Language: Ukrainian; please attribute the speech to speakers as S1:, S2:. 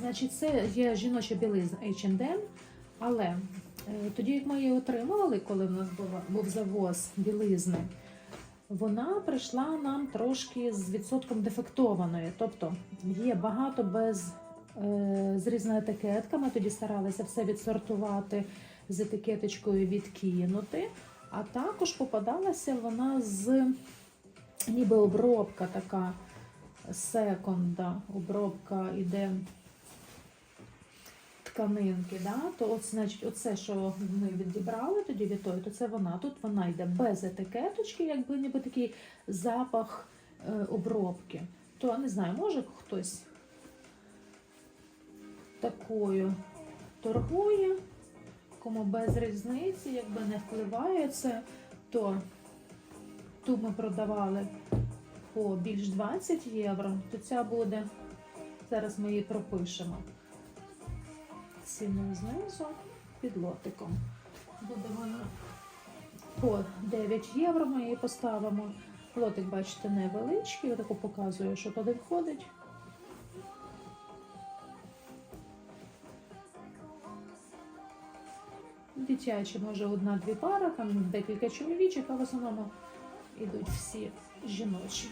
S1: Значить, це є жіноча білизна H&M, але е, тоді, як ми її отримували, коли в нас був завоз білизни, вона прийшла нам трошки з відсотком дефектованої. Тобто є багато без е, з різною етикетками. Ми тоді старалися все відсортувати з етикеточкою відкинути. А також попадалася вона з ніби обробка така секонда, обробка іде тканинки, да? то от, значить, оце, що ми відібрали тоді від тої, то це вона. Тут вона йде без етикеточки, якби ніби такий запах е, обробки. То не знаю, може хтось такою торгує, кому без різниці, якби не впливає це, то ту ми продавали по більш 20 євро, то ця буде, зараз ми її пропишемо. Ціну знизу під лотиком. Буде вона по 9 євро ми її поставимо. Лотик, бачите, невеличкий, я таку показую, що туди входить. Дитячі, може, одна-дві пари, там декілька чоловічих, а в основному йдуть всі жіночі.